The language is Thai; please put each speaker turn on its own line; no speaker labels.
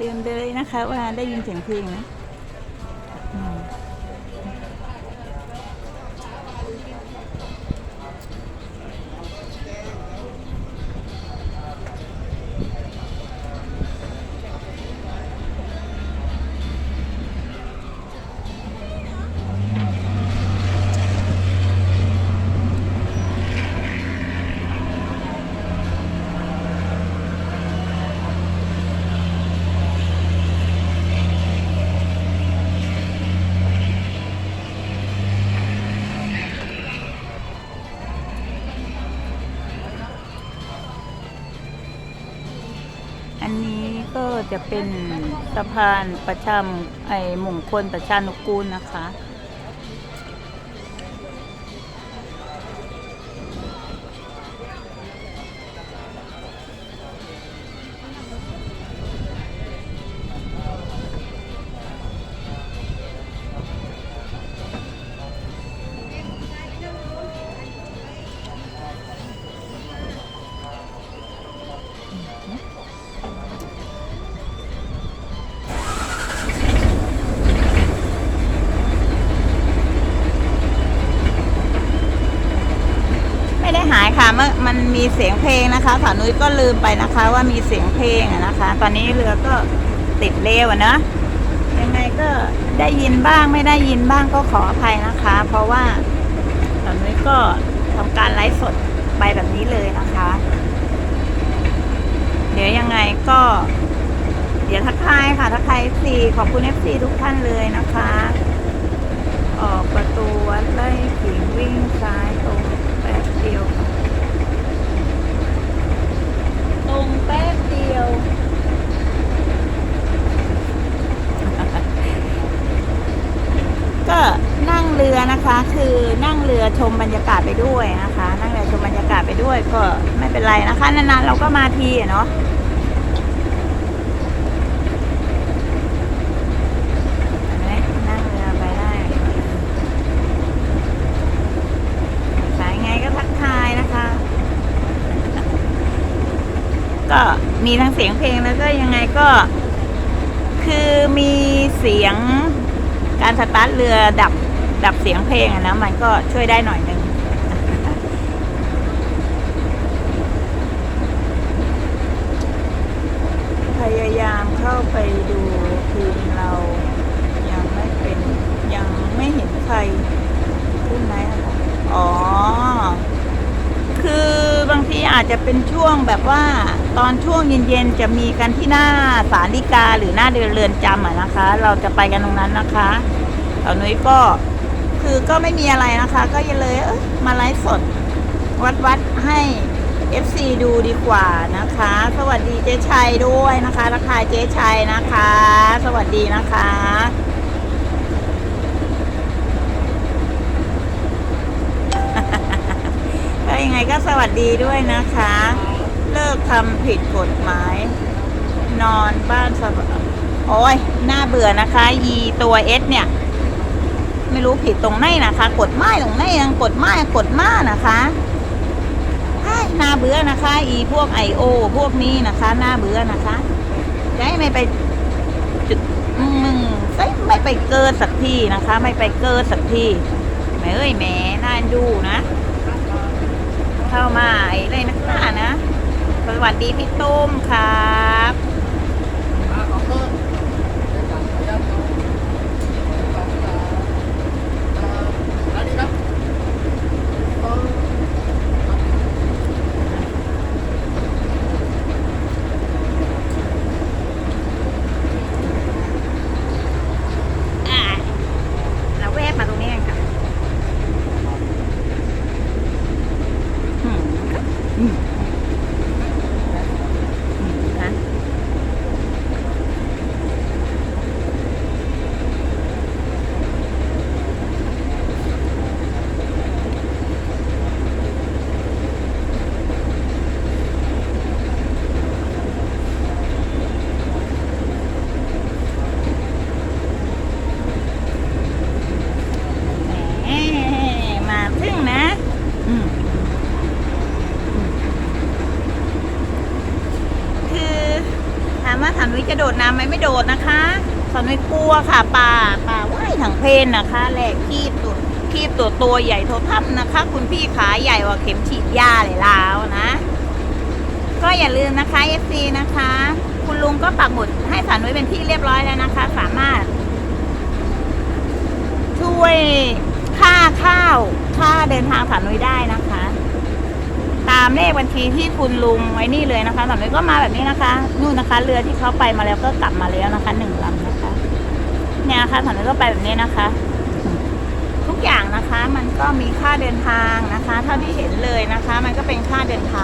ลืมไปเลยนะคะ ว่าได้ยินเสียงเพลงไหม นนี้ก็จะเป็นสะพานประชามไอมงคลประชานุกูลนะคะ เมื่อมันมีเสียงเพลงนะคะสาวนุ้ยก็ลืมไปนะคะ ว่ามีเสียงเพลงนะคะ ตอนนี้เรือก็ติดเร็วนะยังไงก็ได้ยินบ้างไม่ได้ยินบ้างก็ขออภัยนะคะ เพราะว่าสาวนุ้ยก็ทำการไลฟ์สดไปแบบนี้เลยนะคะ เดี๋ยวยังไงก็ เดี๋ยวทักทายค่ะทักทาย FC ขอบคุณ FC ทุกท่านเลยนะคะ ออกประตูวัดไล่ขิงวิ่งซ้ายตรงแป๊บเดียว ก็นั่งเรือนะคะ คือนั่งเรือ ชมบรรยากาศไปด้วยนะคะ นั่งเรือชมบรรยากาศไปด้วยก็ไม่เป็นไรนะคะ นานๆเราก็มาทีเนาะเห็นไหมนั่งเรือไปได้สายไงก็ทักทายนะคะก็มีทั้งเสียงเพลงแล้วก็ยังไงก็ คือมีเสียงการสตาร์ทเรือดับ ดับเสียงเพลงอะนะมันก็ช่วยได้หน่อยนึงพยายามเข้าไปดูทีมเรายังไม่เป็นยังไม่เห็นใครขึ้ไหมอะคะอ๋อ คือบางทีอาจจะเป็นช่วงแบบว่าตอนช่วงเย็นๆจะมีกันที่หน้าสารดีกาหรือหน้าเดือนเรือนจำอะนะคะ เราจะไปกันตรงนั้นนะคะตอนนี้ก็ คือก็ไม่มีอะไรนะคะ ก็ยังเลยเอ้ยมาไลฟ์สด วัดวัดๆให้ FC ดูดีกว่านะคะ สวัสดีเจ๊ชัยด้วยนะคะทักทายเจ๊ชัยนะคะ สวัสดีนะคะก็ยังไงก็สวัสดีด้วยนะคะ เลิกทำผิดกฎหมาย นอนบ้านสบายโอ้ยน่าเบื่อนะคะยีตัวเอสเนี่ย ไม่รู้ผิดตรงไหนนะคะ กดไม้ตรงไหนยังกดไม้กดมานะคะไอ้น่าเบื่อนะคะ อีพวกไอโอพวกนี้นะคะหน่าเบื่อนะคะจะให้ไม่ไปจุดอืมไม่ไม่ไปเกิดสักทีนะคะ ไม่ไปเกิดสักทีแหมเอ้ยแหมน่าดูนะ เข้ามาไอ้ไรนักหนานะสวัสดีพี่ตุ้มครับ อ่าเราแวบมาตรงนี้กันค่ะอืมอืมอืมนะ ว่าสาวนุ้ยจะโดดน้ำไหมไม่โดดนะคะสาวนุ้ยกลัวค่ะปลาปลาว่ายถังเพนนะคะแหลกคีบตัวคีบตัวตัวใหญ่โททับนะคะ คุณพี่ขาใหญ่กว่าเข็มฉีดยาเลยแล้วนะ ก็อย่าลืมนะคะ FC นะคะ คุณลุงก็ปักหมุดให้สาวนุ้ยเป็นที่เรียบร้อยแล้วนะคะ สามารถ ช่วยค่าข้าวค่าเดินทางสาวนุ้ยได้นะคะ ตามเลขบัญชีที่คุณลุงไว้นี่เลยนะคะสาวนุ้ก็มาแบบนี้นะคะนู่นนะคะ เรือที่เขาไปมาแล้วก็กลับมาแล้วนะคะหนึ่งลำนะคะ เนี่ยนะคะสาวนุ้ก็ไปแบบนี้นะคะ ทุกอย่างนะคะมันก็มีค่าเดินทางนะคะ เท่าที่เห็นเลยนะคะ มันก็เป็นค่าเดินทาง